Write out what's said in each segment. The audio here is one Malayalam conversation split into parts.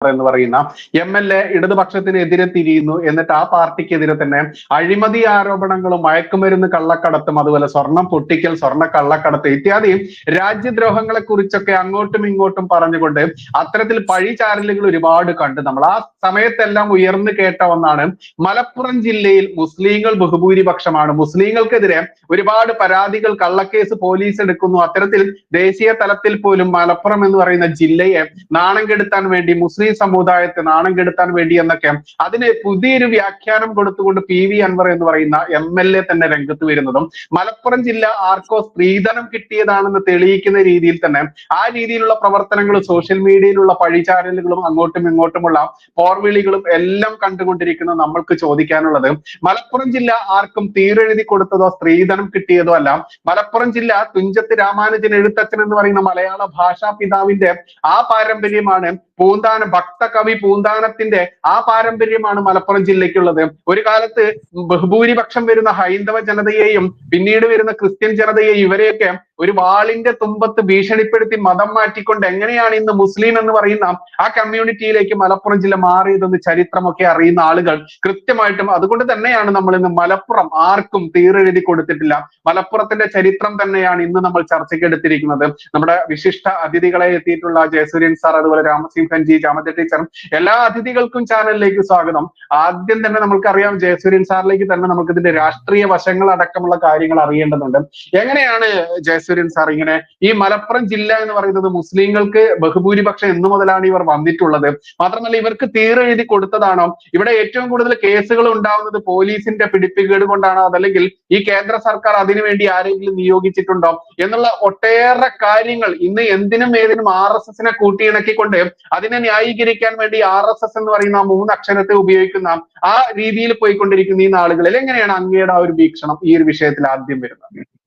എന്ന് പറയുന്ന എം എൽ എ ഇടതുപക്ഷത്തിനെതിരെ തിരിയുന്നു എന്നിട്ട് ആ പാർട്ടിക്കെതിരെ തന്നെ അഴിമതി ആരോപണങ്ങളും മയക്കുമരുന്ന് കള്ളക്കടത്തും അതുപോലെ സ്വർണം പൊട്ടിക്കൽ സ്വർണ കള്ളക്കടത്ത് ഇത്യാദി രാജ്യദ്രോഹങ്ങളെ കുറിച്ചൊക്കെ അങ്ങോട്ടും ഇങ്ങോട്ടും പറഞ്ഞുകൊണ്ട് അത്തരത്തിൽ പഴിചാരലുകൾ ഒരുപാട് കണ്ടു നമ്മൾ ആ സമയത്തെല്ലാം ഉയർന്നു കേട്ട ഒന്നാണ് മലപ്പുറം ജില്ലയിൽ മുസ്ലിങ്ങൾ ബഹുഭൂരിപക്ഷമാണ്. മുസ്ലിങ്ങൾക്കെതിരെ ഒരുപാട് പരാതികൾ കള്ളക്കേസ് പോലീസ് എടുക്കുന്നു. അത്തരത്തിൽ ദേശീയ തലത്തിൽ പോലും മലപ്പുറം എന്ന് പറയുന്ന ജില്ലയെ നാണം കെടുത്താൻ വേണ്ടി മുസ്ലിം സമുദായത്തെ നാണം കെടുത്താൻ വേണ്ടി എന്നൊക്കെ അതിന് പുതിയൊരു വ്യാഖ്യാനം കൊടുത്തുകൊണ്ട് പി വി അൻവർ എന്ന് പറയുന്ന എം എൽ എ തന്നെ രംഗത്ത് വരുന്നതും മലപ്പുറം ജില്ല ആർക്കോ സ്ത്രീധനം കിട്ടിയതാണെന്ന് തെളിയിക്കുന്ന രീതിയിൽ തന്നെ ആ രീതിയിലുള്ള പ്രവർത്തനങ്ങൾ സോഷ്യൽ മീഡിയയിലുള്ള പഴിചാരലുകളും അങ്ങോട്ടും ഇങ്ങോട്ടുമുള്ള പോർവിളികളും എല്ലാം കണ്ടുകൊണ്ടിരിക്കുന്ന നമ്മൾക്ക് ചോദിക്കാനുള്ളത് മലപ്പുറം ജില്ല ആർക്കും തീരെഴുതി കൊടുത്തതോ സ്ത്രീധനം കിട്ടിയതോ അല്ല. മലപ്പുറം ജില്ല തുഞ്ചത്ത് രാമാനുജൻ എഴുത്തച്ഛൻ എന്ന് പറയുന്ന മലയാള ഭാഷാ പിതാവിന്റെ ആ പാരമ്പര്യമാണ് പൂന്താന ഭക്തകവി പൂന്താനത്തിന്റെ ആ പാരമ്പര്യമാണ് മലപ്പുറം ജില്ലയ്ക്കുള്ളത്. ഒരു കാലത്ത് ബഹുഭൂരിപക്ഷം വരുന്ന ഹൈന്ദവ ജനതയെയും പിന്നീട് വരുന്ന ക്രിസ്ത്യൻ ജനതയെയും ഇവരെയൊക്കെ ഒരു വാളിന്റെ തുമ്പത്ത് ഭീഷണിപ്പെടുത്തി മതം മാറ്റിക്കൊണ്ട് എങ്ങനെയാണ് ഇന്ന് മുസ്ലിം എന്ന് പറയുന്ന ആ കമ്മ്യൂണിറ്റിയിലേക്ക് മലപ്പുറം ജില്ല മാറിയതെന്ന് ചരിത്രമൊക്കെ അറിയുന്ന ആളുകൾ കൃത്യമായിട്ടും അതുകൊണ്ട് തന്നെയാണ് നമ്മൾ ഇന്ന് മലപ്പുറം ആർക്കും തീരെഴുതി കൊടുത്തിട്ടില്ല. മലപ്പുറത്തിന്റെ ചരിത്രം തന്നെയാണ് ഇന്ന് നമ്മൾ ചർച്ചയ്ക്ക് എടുത്തിരിക്കുന്നത്. നമ്മുടെ വിശിഷ്ട അതിഥികളെ എത്തിയിട്ടുള്ള ജയസൂര്യൻ സാർ അതുപോലെ രാമസിംഹൻ ജി ജാമത്തെ ടീച്ചർ എല്ലാ അതിഥികൾക്കും ചാനലിലേക്ക് സ്വാഗതം. ആദ്യം തന്നെ നമുക്കറിയാം ജയസൂര്യൻ സാറിലേക്ക് തന്നെ നമുക്ക് ഇതിന്റെ രാഷ്ട്രീയ വശങ്ങൾ അടക്കമുള്ള കാര്യങ്ങൾ അറിയേണ്ടതുണ്ട്. എങ്ങനെയാണ് ജയസൂര്യൻ സാർ ഇങ്ങനെ ഈ മലപ്പുറം ജില്ല എന്ന് പറയുന്നത് മുസ്ലിങ്ങൾക്ക് ബഹുഭൂരിപക്ഷം എന്നു മുതലാണ് ഇവർ വന്നിട്ടുള്ളത്. മാത്രമല്ല ഇവർക്ക് തീരെഴുതി കൊടുത്തതാണോ? ഇവിടെ ഏറ്റവും കൂടുതൽ കേസുകൾ ഉണ്ടാവുന്നത് പോലീസിന്റെ പിടിപ്പുകേട് കൊണ്ടാണോ? അതല്ലെങ്കിൽ ഈ കേന്ദ്ര സർക്കാർ അതിനുവേണ്ടി ആരെങ്കിലും നിയോഗിച്ചിട്ടുണ്ടോ? എന്നുള്ള ഒട്ടേറെ കാര്യങ്ങൾ ഇന്ന് എന്തിനും ഏതിനും എസ് എസിനെ കൂട്ടിയിണക്കിക്കൊണ്ട് അതിനെ ന്യായീകരിക്കാൻ വേണ്ടി എസ് എന്ന് പറയുന്ന ആ മൂന്ന് അക്ഷരത്തെ ഉപയോഗിക്കുന്ന ആ രീതിയിൽ പോയിക്കൊണ്ടിരിക്കുന്ന ഈ നാളുകളിൽ എങ്ങനെയാണ് അങ്ങയുടെ ആ ഒരു വീക്ഷണം ഈ ഒരു വിഷയത്തിൽ ആദ്യം വരുന്നത്?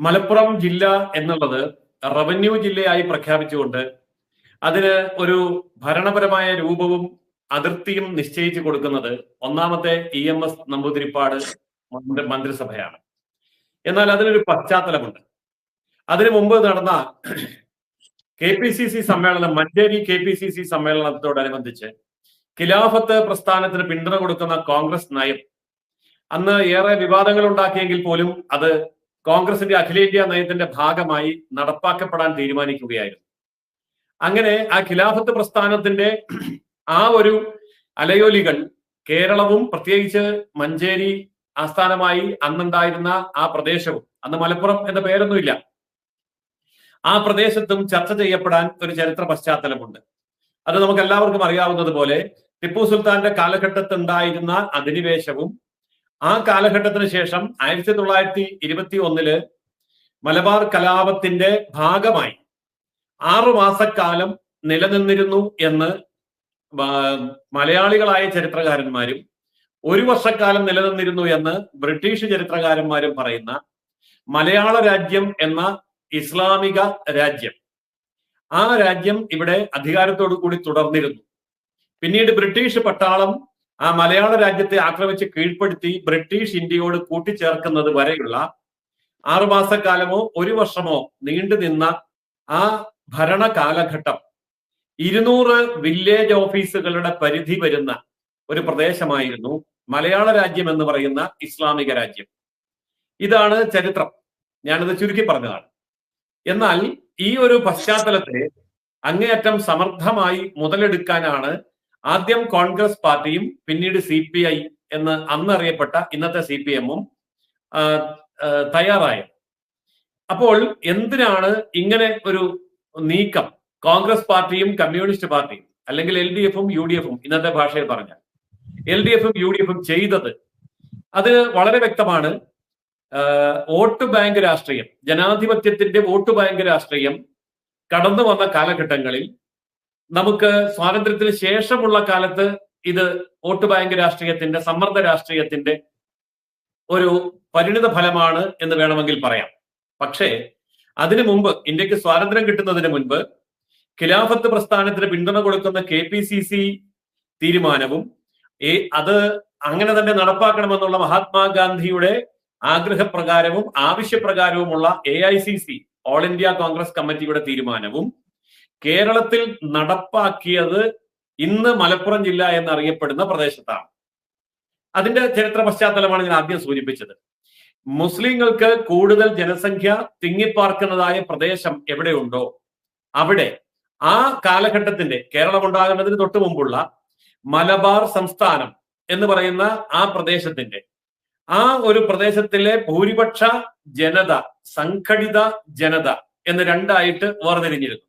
മലപ്പുറം ജില്ല എന്നുള്ളത് റവന്യൂ ജില്ലയായി പ്രഖ്യാപിച്ചുകൊണ്ട് അതിന് ഒരു ഭരണപരമായ രൂപവും അതിർത്തിയും നിശ്ചയിച്ചു കൊടുക്കുന്നത് ഒന്നാമത്തെ ഇ എം എസ് നമ്പൂതിരിപ്പാട് മന്ത്രിസഭയാണ്. എന്നാൽ അതിനൊരു പശ്ചാത്തലമുണ്ട്. അതിനു മുമ്പ് നടന്ന കെ പി സി സി സമ്മേളനം Manjeri K P C C സമ്മേളനത്തോടനുബന്ധിച്ച് ഖിലാഫത്ത് പ്രസ്ഥാനത്തിന് പിന്തുണ കൊടുക്കുന്ന കോൺഗ്രസ് നയം അന്ന് ഏറെ വിവാദങ്ങൾ ഉണ്ടാക്കിയെങ്കിൽ പോലും അത് കോൺഗ്രസിന്റെ അഖിലേന്ത്യാ നയത്തിന്റെ ഭാഗമായി നടപ്പാക്കപ്പെടാൻ തീരുമാനിക്കുകയായിരുന്നു. അങ്ങനെ ആ ഖിലാഫത്ത് പ്രസ്ഥാനത്തിന്റെ ആ ഒരു അലയോലികൾ കേരളവും പ്രത്യേകിച്ച് മഞ്ചേരി ആസ്ഥാനമായി അന്നുണ്ടായിരുന്ന ആ പ്രദേശവും അന്ന് മലപ്പുറം എന്ന പേരൊന്നുമില്ല. ആ പ്രദേശത്തും ചർച്ച ചെയ്യപ്പെടാൻ ഒരു ചരിത്ര പശ്ചാത്തലമുണ്ട്. അത് നമുക്ക് എല്ലാവർക്കും അറിയാവുന്നത് പോലെ ടിപ്പു സുൽത്താന്റെ കാലഘട്ടത്തുണ്ടായിരുന്ന അധിനിവേശവും ആ കാലഘട്ടത്തിന് ശേഷം ആയിരത്തി തൊള്ളായിരത്തി ഇരുപത്തി ഒന്നിൽ മലബാർ കലാപത്തിന്റെ ഭാഗമായി ആറു മാസക്കാലം നിലനിന്നിരുന്നു എന്ന് മലയാളികളായ ചരിത്രകാരന്മാരും ഒരു വർഷക്കാലം നിലനിന്നിരുന്നു എന്ന് ബ്രിട്ടീഷ് ചരിത്രകാരന്മാരും പറയുന്ന മലയാള രാജ്യം എന്ന ഇസ്ലാമിക രാജ്യം. ആ രാജ്യം ഇവിടെ അധികാരത്തോടു കൂടി തുടർന്നിരുന്നു. പിന്നീട് ബ്രിട്ടീഷ് പട്ടാളം ആ മലയാള രാജ്യത്തെ ആക്രമിച്ച് കീഴ്പ്പെടുത്തി ബ്രിട്ടീഷ് ഇന്ത്യയോട് കൂട്ടിച്ചേർക്കുന്നത് വരെയുള്ള ആറുമാസക്കാലമോ ഒരു വർഷമോ നീണ്ടു നിന്ന ആ ഭരണ കാലഘട്ടം ഇരുന്നൂറ് വില്ലേജ് ഓഫീസുകളുടെ പരിധി വരുന്ന ഒരു പ്രദേശമായിരുന്നു മലയാള രാജ്യം എന്ന് പറയുന്ന ഇസ്ലാമിക രാജ്യം. ഇതാണ് ചരിത്രം. ഞാനത് ചുരുക്കി പറഞ്ഞതാണ്. എന്നാൽ ഈ ഒരു പശ്ചാത്തലത്തെ അങ്ങേയറ്റം സമർത്ഥമായി മുതലെടുക്കാനാണ് ആദ്യം കോൺഗ്രസ് പാർട്ടിയും പിന്നീട് സി പി ഐ എന്ന് അന്നറിയപ്പെട്ട ഇന്നത്തെ സി പി എമ്മും തയ്യാറായത് അപ്പോൾ എന്തിനാണ് ഇങ്ങനെ ഒരു നീക്കം? കോൺഗ്രസ് പാർട്ടിയും കമ്മ്യൂണിസ്റ്റ് പാർട്ടിയും അല്ലെങ്കിൽ എൽ ഡി എഫും യു ഡി എഫും ഇന്നത്തെ ഭാഷയിൽ പറഞ്ഞാൽ. എൽ ഡി എഫും യു ഡി എഫും ചെയ്തത് അത് വളരെ വ്യക്തമാണ് വോട്ട് ബാങ്ക് രാഷ്ട്രീയം ജനാധിപത്യത്തിന്റെ വോട്ട് ബാങ്ക് രാഷ്ട്രീയം കടന്നു വന്ന കാലഘട്ടങ്ങളിൽ നമുക്ക് സ്വാതന്ത്ര്യത്തിന് ശേഷമുള്ള കാലത്ത് ഇത് വോട്ട് ബാങ്ക് രാഷ്ട്രീയത്തിന്റെ സമ്മർദ്ദ രാഷ്ട്രീയത്തിന്റെ ഒരു പരിണിത ഫലമാണ് എന്ന് വേണമെങ്കിൽ പറയാം. പക്ഷേ അതിനു മുമ്പ് ഇന്ത്യയ്ക്ക് സ്വാതന്ത്ര്യം കിട്ടുന്നതിന് മുൻപ് ഖിലാഫത്ത് പ്രസ്ഥാനത്തിന് പിന്തുണ കൊടുക്കുന്ന കെ പി സി സി തീരുമാനവും അത് അങ്ങനെ തന്നെ നടപ്പാക്കണമെന്നുള്ള മഹാത്മാഗാന്ധിയുടെ ആഗ്രഹപ്രകാരവും ആവശ്യപ്രകാരവുമുള്ള A I C C all India Congress കമ്മിറ്റിയുടെ തീരുമാനവും കേരളത്തിൽ നടപ്പാക്കിയത് ഇന്ന് മലപ്പുറം ജില്ല എന്നറിയപ്പെടുന്ന പ്രദേശത്താണ്. അതിന്റെ ചരിത്ര പശ്ചാത്തലമാണ് ഞാൻ ആദ്യം സൂചിപ്പിച്ചത്. മുസ്ലിങ്ങൾക്ക് കൂടുതൽ ജനസംഖ്യ തിങ്ങിപ്പാർക്കുന്നതായ പ്രദേശം എവിടെയുണ്ടോ അവിടെ ആ കാലഘട്ടത്തിന്റെ കേരളം ഉണ്ടാകുന്നതിന് തൊട്ടു മുമ്പുള്ള മലബാർ സംസ്ഥാനം എന്ന് പറയുന്ന ആ പ്രദേശത്തിന്റെ ആ ഒരു പ്രദേശത്തിലെ ഭൂരിപക്ഷ ജനത സംഘടിത ജനത എന്ന് രണ്ടായിട്ട് വേർതിരിഞ്ഞിരുന്നു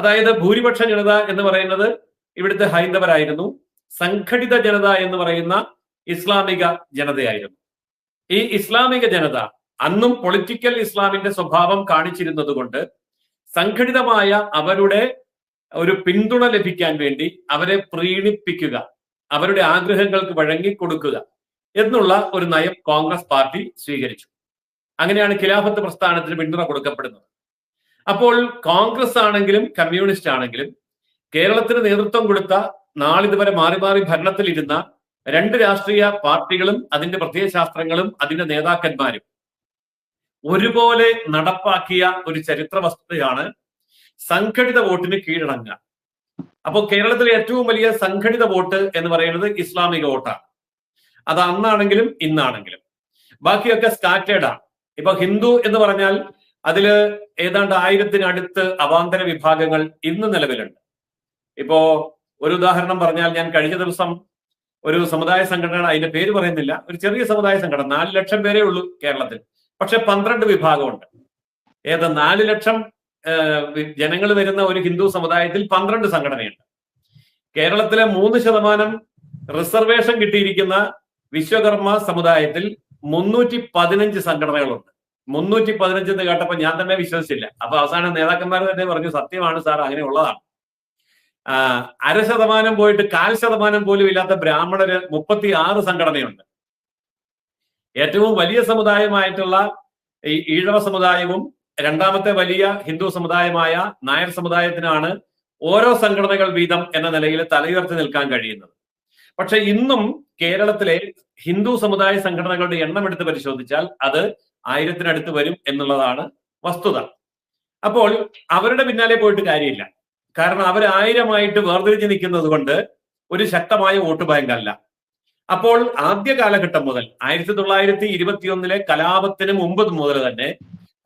അതായത് ഭൂരിപക്ഷ ജനത എന്ന് പറയുന്നത് ഇവിടുത്തെ ഹൈന്ദവരായിരുന്നു. സംഘടിത ജനത എന്ന് പറയുന്ന ഇസ്ലാമിക ജനതയായിരുന്നു. ഈ ഇസ്ലാമിക ജനത അന്നും പൊളിറ്റിക്കൽ ഇസ്ലാമിന്റെ സ്വഭാവം കാണിച്ചിരുന്നത് കൊണ്ട് സംഘടിതമായ അവരുടെ ഒരു പിന്തുണ ലഭിക്കാൻ വേണ്ടി അവരെ പ്രീണിപ്പിക്കുക അവരുടെ ആഗ്രഹങ്ങൾക്ക് വഴങ്ങിക്കൊടുക്കുക എന്നുള്ള ഒരു നയം കോൺഗ്രസ് പാർട്ടി സ്വീകരിച്ചു. അങ്ങനെയാണ് ഖിലാഫത്ത് പ്രസ്ഥാനത്തിന് പിന്തുണ കൊടുക്കപ്പെടുന്നത്. അപ്പോൾ കോൺഗ്രസ് ആണെങ്കിലും കമ്മ്യൂണിസ്റ്റ് ആണെങ്കിലും കേരളത്തിന് നേതൃത്വം കൊടുത്ത നാളിതുവരെ മാറി മാറി ഭരണത്തിലിരുന്ന രണ്ട് രാഷ്ട്രീയ പാർട്ടികളും അതിന്റെ പ്രത്യയശാസ്ത്രങ്ങളും അതിന്റെ നേതാക്കന്മാരും ഒരുപോലെ നടപ്പാക്കിയ ഒരു ചരിത്ര വസ്തുതയാണ് സംഘടിത വോട്ടിന് കീഴടങ്ങുക. അപ്പോൾ കേരളത്തിലെ ഏറ്റവും വലിയ സംഘടിത വോട്ട് എന്ന് പറയുന്നത് ഇസ്ലാമിക വോട്ടാണ്. അത് അന്നാണെങ്കിലും ഇന്നാണെങ്കിലും. ബാക്കിയൊക്കെ സ്കാറ്റേഡ് ഇപ്പൊ ഹിന്ദു എന്ന് പറഞ്ഞാൽ അതിൽ ഏതാണ്ട് ആയിരത്തിനടുത്ത് അവാന്തര വിഭാഗങ്ങൾ ഇന്ന് നിലവിലുണ്ട്. ഇപ്പോ ഒരു ഉദാഹരണം പറഞ്ഞാൽ ഞാൻ കഴിഞ്ഞ ദിവസം ഒരു സമുദായ സംഘടന അതിന്റെ പേര് പറയുന്നില്ല ഒരു ചെറിയ സമുദായ സംഘടന നാല് ലക്ഷം പേരേ ഉള്ളൂ കേരളത്തിൽ. പക്ഷെ പന്ത്രണ്ട് വിഭാഗമുണ്ട്. ഏത് നാല് ലക്ഷം ജനങ്ങൾ വരുന്ന ഒരു ഹിന്ദു സമുദായത്തിൽ പന്ത്രണ്ട് സംഘടനയുണ്ട്. കേരളത്തിലെ മൂന്ന് ശതമാനം റിസർവേഷൻ കിട്ടിയിരിക്കുന്ന വിശ്വകർമ്മ സമുദായത്തിൽ മുന്നൂറ്റി പതിനഞ്ച് സംഘടനകളുണ്ട്. മുന്നൂറ്റി പതിനഞ്ച് എന്ന് കേട്ടപ്പോൾ ഞാൻ തന്നെ വിശ്വസിച്ചില്ല. അപ്പൊ അവസാനം നേതാക്കന്മാർ തന്നെ പറഞ്ഞു സത്യമാണ് സാർ അങ്ങനെ ഉള്ളതാണ്. അര ശതമാനം പോയിട്ട് കാൽ ശതമാനം പോലും ഇല്ലാത്ത ബ്രാഹ്മണര് മുപ്പത്തി ആറ് സംഘടനയുണ്ട്. ഏറ്റവും വലിയ സമുദായമായിട്ടുള്ള ഈ ഈഴവ സമുദായവും രണ്ടാമത്തെ വലിയ ഹിന്ദു സമുദായമായ നായർ സമുദായത്തിനാണ് ഓരോ സംഘടനകൾ വീതം എന്ന നിലയിൽ തലയുയർത്തി നിൽക്കാൻ കഴിയുന്നത്. പക്ഷെ ഇന്നും കേരളത്തിലെ ഹിന്ദു സമുദായ സംഘടനകളുടെ എണ്ണം എടുത്ത് പരിശോധിച്ചാൽ അത് ആയിരത്തിനടുത്ത് വരും എന്നുള്ളതാണ് വസ്തുത. അപ്പോൾ അവരുടെ പിന്നാലെ പോയിട്ട് കാര്യമില്ല. കാരണം അവർ ആയിരമായിട്ട് വേർതിരിഞ്ഞ് നിൽക്കുന്നത് കൊണ്ട് ഒരു ശക്തമായ വോട്ട് ബാങ്ക് അല്ല. അപ്പോൾ ആദ്യ കാലഘട്ടം മുതൽ ആയിരത്തി തൊള്ളായിരത്തി ഇരുപത്തിയൊന്നിലെ കലാപത്തിന് മുമ്പ് മുതൽ തന്നെ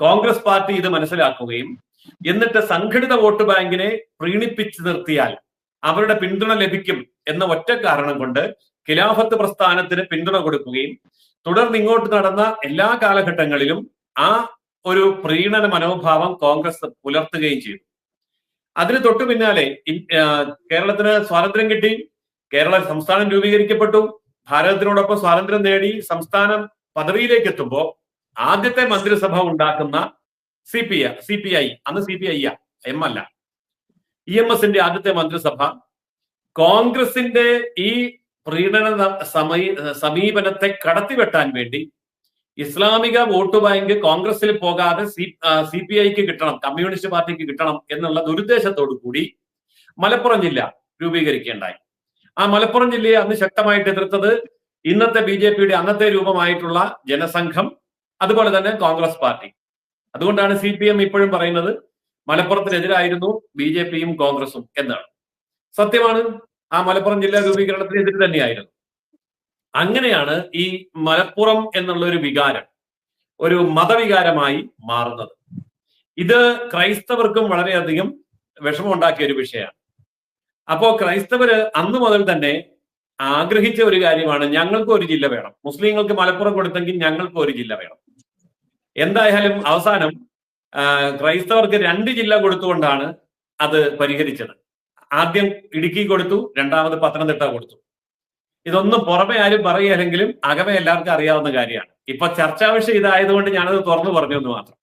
കോൺഗ്രസ് പാർട്ടി ഇത് മനസ്സിലാക്കുകയും എന്നിട്ട് സംഘടിത വോട്ട് ബാങ്കിനെ പ്രീണിപ്പിച്ചു നിർത്തിയാൽ അവരുടെ പിന്തുണ ലഭിക്കും എന്ന ഒറ്റ കാരണം കൊണ്ട് ഖിലാഫത്ത് പ്രസ്ഥാനത്തിന് പിന്തുണ കൊടുക്കുകയും തുടർന്ന് ഇങ്ങോട്ട് നടന്ന എല്ലാ കാലഘട്ടങ്ങളിലും ആ ഒരു പ്രീണന മനോഭാവം കോൺഗ്രസ് പുലർത്തുകയും ചെയ്തു. അതിന് തൊട്ടു പിന്നാലെ കേരളത്തിന് സ്വാതന്ത്ര്യം കിട്ടി കേരള സംസ്ഥാനം രൂപീകരിക്കപ്പെട്ടു ഭാരതത്തിനോടൊപ്പം സ്വാതന്ത്ര്യം നേടി സംസ്ഥാനം പദവിയിലേക്ക് എത്തുമ്പോൾ ആദ്യത്തെ മന്ത്രിസഭ ഉണ്ടാക്കുന്ന C P C P I അന്ന് സി പി ഐ എം അല്ല. ഇ എം എസിന്റെ ആദ്യത്തെ മന്ത്രിസഭ കോൺഗ്രസിന്റെ ഈ പ്രീണന സമയ സമീപനത്തെ കടത്തിവെട്ടാൻ വേണ്ടി ഇസ്ലാമിക വോട്ട് ബാങ്ക് കോൺഗ്രസിൽ പോകാതെ സി സി പി ഐക്ക് കിട്ടണം കമ്മ്യൂണിസ്റ്റ് പാർട്ടിക്ക് കിട്ടണം എന്നുള്ള ദുരുദ്ദേശത്തോടു കൂടി മലപ്പുറം ജില്ല രൂപീകരിക്കേണ്ടായി ആ മലപ്പുറം ജില്ലയെ അന്ന് ശക്തമായിട്ട് എതിർത്തത് ഇന്നത്തെ ബി ജെ പിയുടെ അന്നത്തെ രൂപമായിട്ടുള്ള ജനസംഘം അതുപോലെ തന്നെ കോൺഗ്രസ് പാർട്ടി. അതുകൊണ്ടാണ് സി പി എം ഇപ്പോഴും പറയുന്നത് മലപ്പുറത്തിനെതിരായിരുന്നു ബി ജെ പിയും കോൺഗ്രസും എന്നാണ്. സത്യമാണ് ആ മലപ്പുറം ജില്ലാ രൂപീകരണത്തിന് എതിര് തന്നെയായിരുന്നു. അങ്ങനെയാണ് ഈ മലപ്പുറം എന്നുള്ള ഒരു വികാരം ഒരു മതവികാരമായി മാറുന്നത്. ഇത് ക്രൈസ്തവർക്കും വളരെയധികം വിഷമമുണ്ടാക്കിയ ഒരു വിഷയമാണ്. അപ്പോ ക്രൈസ്തവര് അന്ന് മുതൽ തന്നെ ആഗ്രഹിച്ച ഒരു കാര്യമാണ് ഞങ്ങൾക്ക് ഒരു ജില്ല വേണം. മുസ്ലിങ്ങൾക്ക് മലപ്പുറം കൊടുത്തെങ്കിൽ ഞങ്ങൾക്ക് ഒരു ജില്ല വേണം. എന്തായാലും അവസാനം ക്രൈസ്തവർക്ക് രണ്ട് ജില്ല കൊടുത്തുകൊണ്ടാണ് അത് പരിഹരിച്ചത്. ആദ്യം ഇടുക്കി കൊടുത്തു രണ്ടാമത് പത്തനംതിട്ട കൊടുത്തു. ഇതൊന്നും പുറമെ ആരും പറയുകയല്ലെങ്കിലും അകമെ എല്ലാവർക്കും അറിയാവുന്ന കാര്യമാണ്. ഇപ്പൊ ചർച്ചാ വിഷയം ഇതായതുകൊണ്ട് ഞാനത് തുറന്നു പറഞ്ഞു എന്ന് മാത്രം.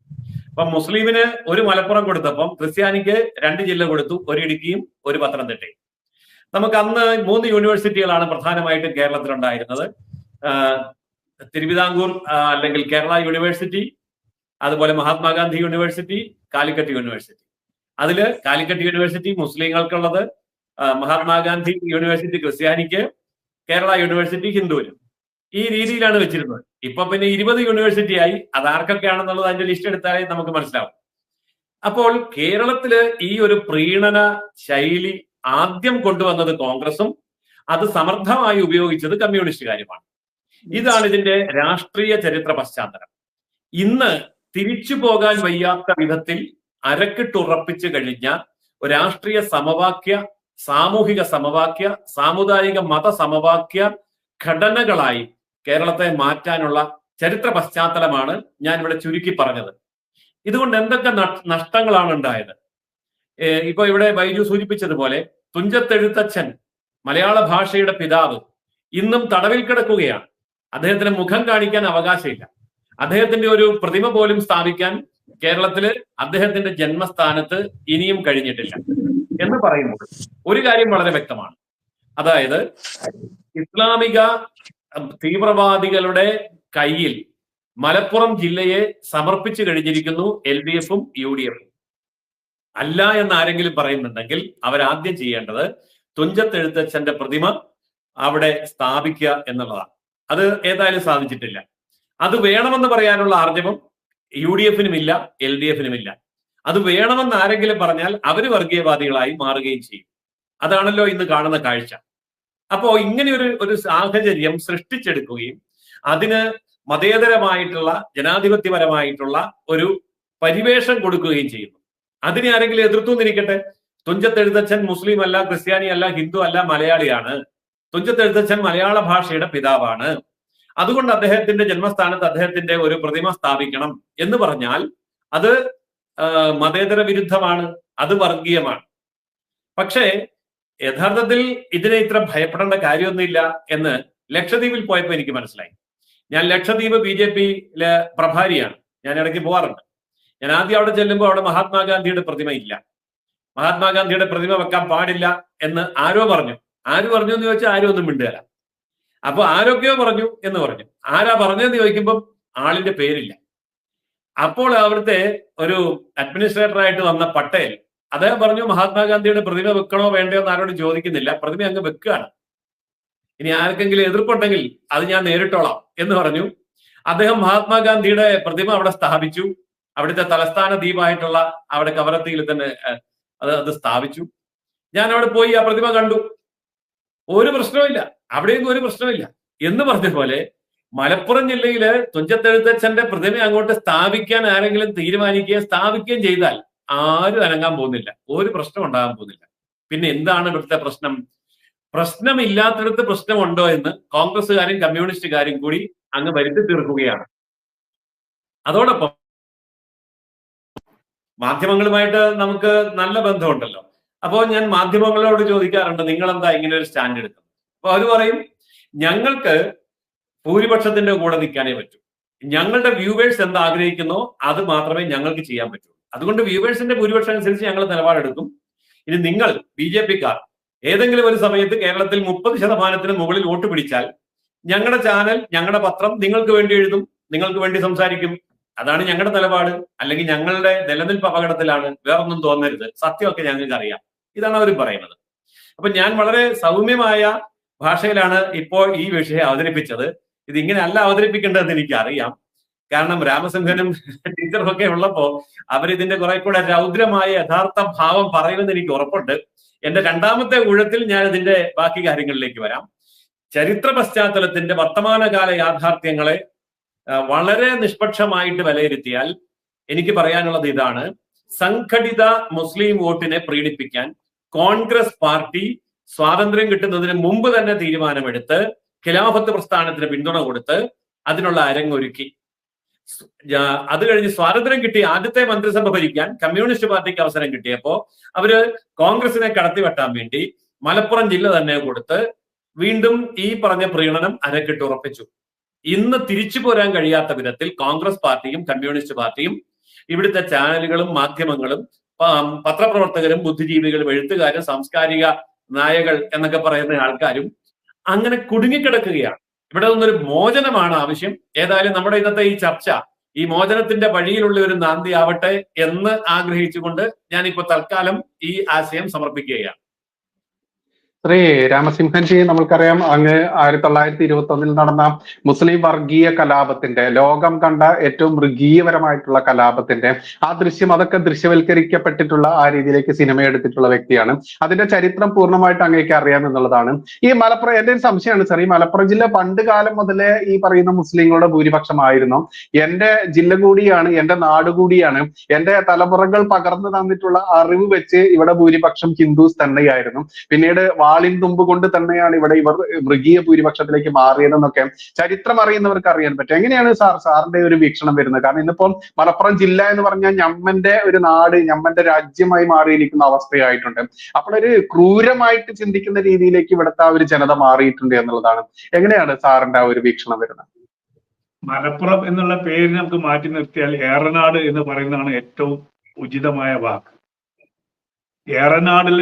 അപ്പൊ മുസ്ലിമിന് ഒരു മലപ്പുറം കൊടുത്തപ്പം ക്രിസ്ത്യാനിക്ക് രണ്ട് ജില്ല കൊടുത്തു ഒരു ഇടുക്കിയും ഒരു പത്തനംതിട്ടയും. നമുക്ക് അന്ന് മൂന്ന് യൂണിവേഴ്സിറ്റികളാണ് പ്രധാനമായിട്ടും കേരളത്തിലുണ്ടായിരുന്നത്. തിരുവിതാംകൂർ അല്ലെങ്കിൽ കേരള യൂണിവേഴ്സിറ്റി അതുപോലെ മഹാത്മാഗാന്ധി യൂണിവേഴ്സിറ്റി കാലിക്കറ്റ് യൂണിവേഴ്സിറ്റി. അതിൽ കാലിക്കറ്റ് യൂണിവേഴ്സിറ്റി മുസ്ലിങ്ങൾക്കുള്ളത് മഹാത്മാഗാന്ധി യൂണിവേഴ്സിറ്റി ക്രിസ്ത്യാനിക്ക് കേരള യൂണിവേഴ്സിറ്റി ഹിന്ദുവിനും. ഈ രീതിയിലാണ് വെച്ചിരുന്നത്. ഇപ്പൊ പിന്നെ ഇരുപത് യൂണിവേഴ്സിറ്റിയായി അത് ആർക്കൊക്കെയാണെന്നുള്ളത് അതിന്റെ ലിസ്റ്റ് എടുത്താലേ നമുക്ക് മനസ്സിലാവും. അപ്പോൾ കേരളത്തിൽ ഈ ഒരു പ്രീണന ശൈലി ആദ്യം കൊണ്ടുവന്നത് കോൺഗ്രസും അത് സമർത്ഥമായി ഉപയോഗിച്ചത് കമ്മ്യൂണിസ്റ്റുകാരുമാണ്. ഇതാണ് ഇതിന്റെ രാഷ്ട്രീയ ചരിത്ര പശ്ചാത്തലം. ഇന്ന് തിരിച്ചു പോകാൻ വയ്യാത്ത വിധത്തിൽ അരക്കിട്ടുറപ്പിച്ചു കഴിഞ്ഞ ഒരു രാഷ്ട്രീയ സമവാക്യ സാമൂഹിക സമവാക്യ സാമുദായിക മത സമവാക്യ ഘടനകളായി കേരളത്തെ മാറ്റാനുള്ള ചരിത്ര പശ്ചാത്തലമാണ് ഞാൻ ഇവിടെ ചുരുക്കി പറഞ്ഞത്. ഇതുകൊണ്ട് എന്തൊക്കെ നഷ്ടങ്ങളാണ് ഉണ്ടായത്? ഇപ്പൊ ഇവിടെ ബൈജു സൂചിപ്പിച്ചതുപോലെ തുഞ്ചത്തെഴുത്തച്ഛൻ മലയാള ഭാഷയുടെ പിതാവ് ഇന്നും തടവിൽ കിടക്കുകയാണ്. അദ്ദേഹത്തിന് മുഖം കാണിക്കാൻ അവകാശമില്ല. അദ്ദേഹത്തിന്റെ ഒരു പ്രതിമ പോലും സ്ഥാപിക്കാൻ കേരളത്തിൽ അദ്ദേഹത്തിന്റെ ജന്മസ്ഥാനത്ത് ഇനിയും കഴിഞ്ഞിട്ടില്ല എന്ന് പറയുമ്പോൾ ഒരു കാര്യം വളരെ വ്യക്തമാണ്. അതായത് ഇസ്ലാമിക തീവ്രവാദികളുടെ കയ്യിൽ മലപ്പുറം ജില്ലയെ സമർപ്പിച്ചു കഴിഞ്ഞിരിക്കുന്നു എൽ ഡി എഫും യു ഡി എഫും. അല്ല എന്ന് ആരെങ്കിലും പറയുന്നുണ്ടെങ്കിൽ അവരാദ്യം ചെയ്യേണ്ടത് തുഞ്ചത്തെഴുത്തച്ഛന്റെ പ്രതിമ അവിടെ സ്ഥാപിക്കുക എന്നുള്ളതാണ്. അത് ഏതായാലും സാധിച്ചിട്ടില്ല. അത് വേണമെന്ന് പറയാനുള്ള ആർജവം യു ഡി എഫിനും ഇല്ല എൽ ഡി എഫിനും ഇല്ല അത് വേണമെന്ന് ആരെങ്കിലും പറഞ്ഞാൽ അവർ വർഗീയവാദികളായി മാറുകയും ചെയ്യും. അതാണല്ലോ ഇന്ന് കാണുന്ന കാഴ്ച. അപ്പോ ഇങ്ങനെ ഒരു ഒരു സാഹചര്യം സൃഷ്ടിച്ചെടുക്കുകയും അതിന് മതേതരമായിട്ടുള്ള ജനാധിപത്യപരമായിട്ടുള്ള ഒരു പരിവേഷം കൊടുക്കുകയും ചെയ്യുന്നു. അതിനെ ആരെങ്കിലും എതിർത്തു നിന്നിരിക്കട്ടെ തുഞ്ചത്തെഴുത്തച്ഛൻ മുസ്ലിം അല്ല ക്രിസ്ത്യാനി അല്ല ഹിന്ദു അല്ല മലയാളിയാണ്. തുഞ്ചത്തെഴുത്തച്ഛൻ മലയാള ഭാഷയുടെ പിതാവാണ്. അതുകൊണ്ട് അദ്ദേഹത്തിന്റെ ജന്മസ്ഥാനത്ത് അദ്ദേഹത്തിന്റെ ഒരു പ്രതിമ സ്ഥാപിക്കണം എന്ന് പറഞ്ഞാൽ അത് മതേതര വിരുദ്ധമാണ് അത് വർഗീയമാണ്. പക്ഷേ യഥാർത്ഥത്തിൽ ഇതിനെ ഇത്ര ഭയപ്പെടേണ്ട കാര്യമൊന്നുമില്ല എന്ന് ലക്ഷദ്വീപിൽ പോയപ്പോൾ എനിക്ക് മനസ്സിലായി. ഞാൻ ലക്ഷദ്വീപ് ബി ജെ പിയിലെ പ്രഭാരിയാണ്. ഞാൻ ഇടയ്ക്ക് പോകാറുണ്ട് ഞാൻ ആദ്യം അവിടെ ചെല്ലുമ്പോൾ അവിടെ മഹാത്മാഗാന്ധിയുടെ പ്രതിമ ഇല്ല. മഹാത്മാഗാന്ധിയുടെ പ്രതിമ വെക്കാൻ പാടില്ല എന്ന് ആരോ പറഞ്ഞു. ആര് പറഞ്ഞു എന്ന് ചോദിച്ചാൽ ആരും ഒന്നും മിണ്ടുകയില്ല. അപ്പൊ ആരൊക്കെയോ പറഞ്ഞു എന്ന് പറഞ്ഞു. ആരാ പറഞ്ഞതെന്ന് ചോദിക്കുമ്പോൾ ആളിന്റെ പേരില്ല. അപ്പോൾ അവിടുത്തെ ഒരു അഡ്മിനിസ്ട്രേറ്റർ ആയിട്ട് വന്ന പട്ടേൽ അദ്ദേഹം പറഞ്ഞു മഹാത്മാഗാന്ധിയുടെ പ്രതിമ വെക്കണോ വേണ്ടയോ എന്ന് ആരോടും ചോദിക്കുന്നില്ല. പ്രതിമ അങ്ങ് വെക്കുകയാണ്. ഇനി ആർക്കെങ്കിലും എതിർപ്പുണ്ടെങ്കിൽ അത് ഞാൻ നേരിട്ടോളാം എന്ന് പറഞ്ഞു. അദ്ദേഹം മഹാത്മാഗാന്ധിയുടെ പ്രതിമ അവിടെ സ്ഥാപിച്ചു. അവിടുത്തെ തലസ്ഥാന ദ്വീപായിട്ടുള്ള അവിടെ കവരത്തിയിൽ തന്നെ അത് അത് സ്ഥാപിച്ചു. ഞാൻ അവിടെ പോയി ആ പ്രതിമ കണ്ടു. ഒരു പ്രശ്നവുമില്ല. അവിടെയൊന്നും ഒരു പ്രശ്നമില്ല. എന്ന് പറഞ്ഞ പോലെ മലപ്പുറം ജില്ലയിൽ തുഞ്ചത്തെഴുത്തച്ഛന്റെ പ്രതിമ അങ്ങോട്ട് സ്ഥാപിക്കാൻ ആരെങ്കിലും തീരുമാനിക്കുകയും സ്ഥാപിക്കുകയും ചെയ്താൽ ആരും അനങ്ങാൻ പോകുന്നില്ല. ഒരു പ്രശ്നം ഉണ്ടാകാൻ പോകുന്നില്ല. പിന്നെ എന്താണ് ഇവിടുത്തെ പ്രശ്നം? പ്രശ്നമില്ലാത്തടത്ത് പ്രശ്നമുണ്ടോ എന്ന് കോൺഗ്രസ്സുകാരും കമ്മ്യൂണിസ്റ്റുകാരും കൂടി അങ്ങ് വരുത്തി തീർക്കുകയാണ്. അതോടൊപ്പം മാധ്യമങ്ങളുമായിട്ട് നമുക്ക് നല്ല ബന്ധമുണ്ടല്ലോ. അപ്പോൾ ഞാൻ മാധ്യമങ്ങളോട് ചോദിക്കാറുണ്ട് നിങ്ങൾ എന്താ ഇങ്ങനെ ഒരു സ്റ്റാൻഡ് എടുക്കുന്നത് അപ്പൊ അവർ പറയും ഞങ്ങൾക്ക് ഭൂരിപക്ഷത്തിന്റെ കൂടെ നിൽക്കാനേ പറ്റൂ. ഞങ്ങളുടെ വ്യൂവേഴ്സ് എന്ത് ആഗ്രഹിക്കുന്നോ അത് മാത്രമേ ഞങ്ങൾക്ക് ചെയ്യാൻ പറ്റൂ. അതുകൊണ്ട് വ്യൂവേഴ്സിന്റെ ഭൂരിപക്ഷം അനുസരിച്ച് ഞങ്ങൾ നിലപാടെടുക്കും. ഇനി നിങ്ങൾ ബി ജെ പിക്കാർ ഏതെങ്കിലും ഒരു സമയത്ത് കേരളത്തിൽ മുപ്പത് ശതമാനത്തിന് മുകളിൽ വോട്ട് പിടിച്ചാൽ ഞങ്ങളുടെ ചാനൽ ഞങ്ങളുടെ പത്രം നിങ്ങൾക്ക് വേണ്ടി എഴുതും നിങ്ങൾക്ക് വേണ്ടി സംസാരിക്കും. അതാണ് ഞങ്ങളുടെ നിലപാട്. അല്ലെങ്കിൽ ഞങ്ങളുടെ നിലനിൽപ്പ് അപകടത്തിലാണ് വേറൊന്നും തോന്നരുത്. സത്യമൊക്കെ ഞങ്ങൾക്ക് അറിയാം ഇതാണ് അവർ പറയുന്നത്. അപ്പൊ ഞാൻ വളരെ സൗമ്യമായ ഭാഷയിലാണ് ഇപ്പോൾ ഈ വിഷയം അവതരിപ്പിച്ചത്. ഇത് ഇങ്ങനെ അല്ല അവതരിപ്പിക്കേണ്ടതെന്ന് എനിക്ക് അറിയാം കാരണം രാമസിംഹനും ടീച്ചറും ഒക്കെ ഉള്ളപ്പോ അവരിതിന്റെ കുറെ കൂടെ രൗദ്രമായ യഥാർത്ഥ ഭാവം പറയുമെന്ന് എനിക്ക് ഉറപ്പുണ്ട്. എന്റെ രണ്ടാമത്തെ ഊഴത്തിൽ ഞാൻ ഇതിന്റെ ബാക്കി കാര്യങ്ങളിലേക്ക് വരാം. ചരിത്ര പശ്ചാത്തലത്തിന്റെ വർത്തമാനകാല യാഥാർത്ഥ്യങ്ങളെ വളരെ നിഷ്പക്ഷമായിട്ട് വിലയിരുത്തിയാൽ എനിക്ക് പറയാനുള്ളത് ഇതാണ്. സംഘടിത മുസ്ലിം വോട്ടിനെ പ്രീണിപ്പിക്കാൻ കോൺഗ്രസ് പാർട്ടി സ്വാതന്ത്ര്യം കിട്ടുന്നതിന് മുമ്പ് തന്നെ തീരുമാനമെടുത്ത് ഖിലാഫത്ത് പ്രസ്ഥാനത്തിന് പിന്തുണ കൊടുത്ത് അതിനുള്ള അരങ്ങൊരുക്കി. അത് കഴിഞ്ഞ് സ്വാതന്ത്ര്യം കിട്ടി ആദ്യത്തെ മന്ത്രിസഭ ഭരിക്കാൻ കമ്മ്യൂണിസ്റ്റ് പാർട്ടിക്ക് അവസരം കിട്ടിയപ്പോ അവർ കോൺഗ്രസിനെ കടത്തിവെട്ടാൻ വേണ്ടി മലപ്പുറം ജില്ല തന്നെ കൊടുത്ത് വീണ്ടും ഈ പറഞ്ഞ പ്രീണനം അരക്കിട്ട് ഉറപ്പിച്ചു. ഇന്ന് തിരിച്ചു പോരാൻ കഴിയാത്ത വിധത്തിൽ കോൺഗ്രസ് പാർട്ടിയും കമ്മ്യൂണിസ്റ്റ് പാർട്ടിയും ഇവിടുത്തെ ചാനലുകളും മാധ്യമങ്ങളും പത്രപ്രവർത്തകരും ബുദ്ധിജീവികളും എഴുത്തുകാരും സാംസ്കാരിക നായകൾ എന്നൊക്കെ പറയുന്ന ആൾക്കാരും അങ്ങനെ കുടുങ്ങിക്കിടക്കുകയാണ്. ഇവിടെ നിന്നൊരു മോചനമാണ് ആവശ്യം. ഏതായാലും നമ്മുടെ ഇന്നത്തെ ഈ ചർച്ച ഈ മോചനത്തിന്റെ വഴിയിലുള്ള ഒരു നാന്തി ആവട്ടെ എന്ന് ആഗ്രഹിച്ചുകൊണ്ട് ഞാനിപ്പോ തൽക്കാലം ഈ ആശയം സമർപ്പിക്കുകയാണ്. ശ്രീ രാമസിംഹൻജി നമ്മൾക്കറിയാം അങ്ങ് ആയിരത്തി തൊള്ളായിരത്തി ഇരുപത്തി ഒന്നിൽ നടന്ന മുസ്ലിം വർഗീയ കലാപത്തിന്റെ ലോകം കണ്ട ഏറ്റവും മൃഗീയപരമായിട്ടുള്ള കലാപത്തിന്റെ ആ ദൃശ്യം അതൊക്കെ ദൃശ്യവൽക്കരിക്കപ്പെട്ടിട്ടുള്ള ആ രീതിയിലേക്ക് സിനിമ എടുത്തിട്ടുള്ള വ്യക്തിയാണ്. അതിന്റെ ചരിത്രം പൂർണമായിട്ട് അങ്ങേക്ക് അറിയാം എന്നുള്ളതാണ്. ഈ മലപ്പുറം എന്റെ ഒരു സംശയമാണ് സാർ. ഈ മലപ്പുറം ജില്ല പണ്ട് കാലം മുതലേ ഈ പറയുന്ന മുസ്ലിങ്ങളുടെ ഭൂരിപക്ഷമായിരുന്നു. എന്റെ ജില്ല കൂടിയാണ് എന്റെ നാട് കൂടിയാണ് എന്റെ തലമുറകൾ പകർന്നു തന്നിട്ടുള്ള അറിവ് വെച്ച് ഇവിടെ ഭൂരിപക്ഷം ഹിന്ദുസ് തന്നെയായിരുന്നു. പിന്നീട് വാളിൻ തുമ്പ് കൊണ്ട് തന്നെയാണ് ഇവിടെ ഇവർ മൃഗീയ ഭൂരിപക്ഷത്തിലേക്ക് മാറിയതെന്നൊക്കെ ചരിത്രം അറിയുന്നവർക്ക് അറിയാൻ പറ്റും. എങ്ങനെയാണ് സാർ സാറിന്റെ ഒരു വീക്ഷണം വരുന്നത്? കാരണം ഇന്നിപ്പോൾ മലപ്പുറം ജില്ല എന്ന് പറഞ്ഞാൽ ഞമ്മന്റെ ഒരു നാട് ഞമ്മന്റെ രാജ്യമായി മാറിയിരിക്കുന്ന അവസ്ഥയായിട്ടുണ്ട്. അപ്പോൾ ഒരു ക്രൂരമായിട്ട് ചിന്തിക്കുന്ന രീതിയിലേക്ക് ഇവിടുത്തെ ആ ഒരു ജനത മാറിയിട്ടുണ്ട് എന്നുള്ളതാണ്. എങ്ങനെയാണ് സാറിന്റെ ആ ഒരു വീക്ഷണം വരുന്നത്? മലപ്പുറം എന്നുള്ള പേര് നമുക്ക് മാറ്റി നിർത്തിയാൽ ഏറനാട് എന്ന് പറയുന്നതാണ് ഏറ്റവും ഉചിതമായ വാക്ക്. ഏറനാടിൽ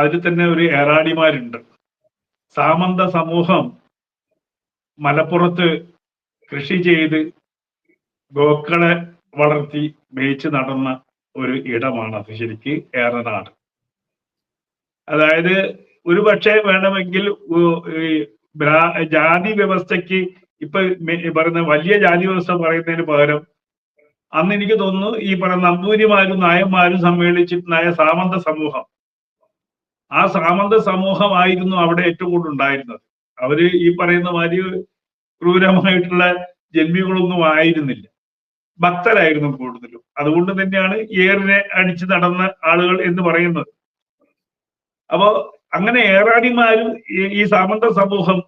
അതിൽ തന്നെ ഒരു ഏറാടിമാരുണ്ട്. സാമന്ത സമൂഹം മലപ്പുറത്ത് കൃഷി ചെയ്ത് ഗോക്കളെ വളർത്തി മേയിച്ച് നടന്ന ഒരു ഇടമാണ് അത് ശരിക്ക് ഏറനാട്. അതായത് ഒരു പക്ഷേ വേണമെങ്കിൽ ജാതി വ്യവസ്ഥയ്ക്ക് ഇപ്പൊ പറയുന്ന വലിയ ജാതി വ്യവസ്ഥ പറയുന്നതിന് പകരം അന്ന് എനിക്ക് തോന്നുന്നു ഈ പറയുന്ന നമ്പൂതിരിമാരും നായന്മാരും സമ്മേളിച്ചിട്ടുണ്ടായ സാമന്ത സമൂഹം. ആ സാമന്ത സമൂഹമായിരുന്നു അവിടെ ഏറ്റവും കൂടുതൽ ഉണ്ടായിരുന്നത്. അവർ ഈ പറയുന്ന മാതിരി ക്രൂരമായിട്ടുള്ള ജന്മികളൊന്നും ആയിരുന്നില്ല. ഭക്തരായിരുന്നു കൂടുതലും. അതുകൊണ്ട് തന്നെയാണ് ഏറിനെ അടിച്ചു നടന്ന ആളുകൾ എന്ന് പറയുന്നത്. അപ്പോ അങ്ങനെ ഏറാടിമാരും ഈ- സാമന്ത സമൂഹം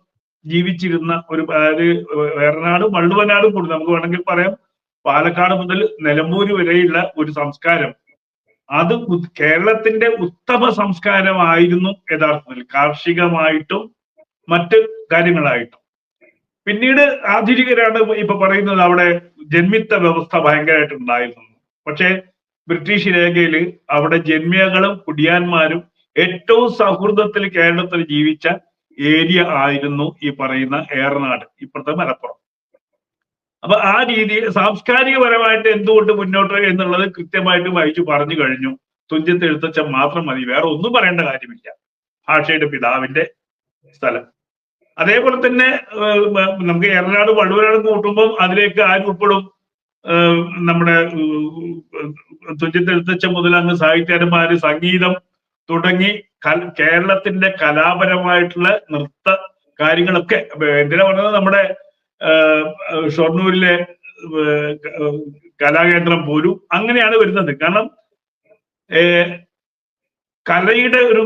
ജീവിച്ചിരുന്ന ഒരു അതായത് വേറനാടും വള്ളുവനാടും കൂടുതൽ നമുക്ക് വേണമെങ്കിൽ പറയാം. പാലക്കാട് മുതൽ നിലമ്പൂര് വരെയുള്ള ഒരു സംസ്കാരം. അത് കേരളത്തിന്റെ ഉത്തമ സംസ്കാരമായിരുന്നു യഥാർത്ഥത്തിൽ. കാർഷികമായിട്ടും മറ്റ് കാര്യങ്ങളായിട്ടും. പിന്നീട് ആധുനികരാണ് ഇപ്പൊ പറയുന്നത് അവിടെ ജന്മിത്ത വ്യവസ്ഥ ഭയങ്കരമായിട്ട് ഉണ്ടായിരുന്നു. പക്ഷേ ബ്രിട്ടീഷ് രേഖയിൽ അവിടെ ജന്മിയകളും കുടിയാന്മാരും ഏറ്റവും സൗഹൃദത്തിൽ കേരളത്തിൽ ജീവിച്ച ഏരിയ ആയിരുന്നു ഈ പറയുന്ന ഏറനാട്. ഇപ്പോഴത്തെ മലപ്പുറം. അപ്പൊ ആ രീതിയിൽ സാംസ്കാരികപരമായിട്ട് എന്തുകൊണ്ട് മുന്നോട്ട് എന്നുള്ളത് കൃത്യമായിട്ട് വായിച്ചു പറഞ്ഞു കഴിഞ്ഞു. തുഞ്ചത്ത് എഴുത്തച്ഛൻ മാത്രം മതി. വേറെ ഒന്നും പറയേണ്ട കാര്യമില്ല. ഭാഷയുടെ പിതാവിന്റെ സ്ഥലം. അതേപോലെ തന്നെ നമുക്ക് ഏറനാട് വള്ളുവനാട് കൂട്ടുമ്പോൾ അതിലേക്ക് ആര് ഉൾപ്പെടും? നമ്മുടെ തുഞ്ചത്ത് എഴുത്തച്ഛൻ മുതൽ അങ്ങ് സാഹിത്യകാരന്മാര് സംഗീതം തുടങ്ങി കേരളത്തിന്റെ കലാപരമായിട്ടുള്ള നൃത്ത കാര്യങ്ങളൊക്കെ എന്തിനാ പറഞ്ഞത്? നമ്മുടെ ഷൊർണൂരിലെ കലാകേന്ദ്രം പോലും അങ്ങനെയാണ് വരുന്നത്. കാരണം കലയുടെ ഒരു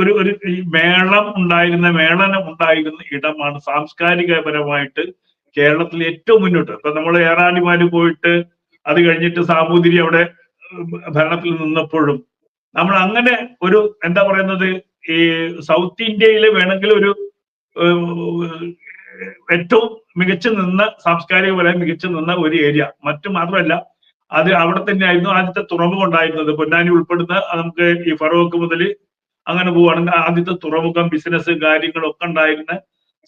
ഒരു ഒരു മേളം ഉണ്ടായിരുന്ന മേളനം ഉണ്ടായിരുന്ന ഇടമാണ് സാംസ്കാരികപരമായിട്ട് കേരളത്തിൽ ഏറ്റവും മുന്നോട്ട്. ഇപ്പൊ നമ്മൾ ഏറാണിമാര് പോയിട്ട് അത് കഴിഞ്ഞിട്ട് സാമൂതിരി അവിടെ ഭരണത്തിൽ നിന്നപ്പോഴും നമ്മൾ അങ്ങനെ ഒരു എന്താ പറയുന്നത് ഈ സൗത്ത് ഇന്ത്യയിൽ വേണമെങ്കിൽ ഒരു ഏറ്റവും മികച്ചു നിന്ന സാംസ്കാരിക വലയം മികച്ചു നിന്ന ഒരു ഏരിയ മറ്റു മാത്രമല്ല അത് അവിടെ തന്നെയായിരുന്നു ആദ്യത്തെ തുറമുഖം ഉണ്ടായിരുന്നത്. പൊന്നാനി ഉൾപ്പെടുന്ന നമുക്ക് ഈ ഫറോക്ക് മുതൽ അങ്ങനെ പോവുകയാണെങ്കിൽ ആദ്യത്തെ തുറമുഖം ബിസിനസ് കാര്യങ്ങളൊക്കെ ഉണ്ടായിരുന്ന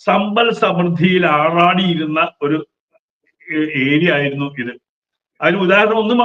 സമ്പൽ സമൃദ്ധിയിൽ ആറാടിയിരുന്ന ഒരു ഏരിയ ആയിരുന്നു ഇത്. അതിന് ഉദാഹരണം ഒന്നും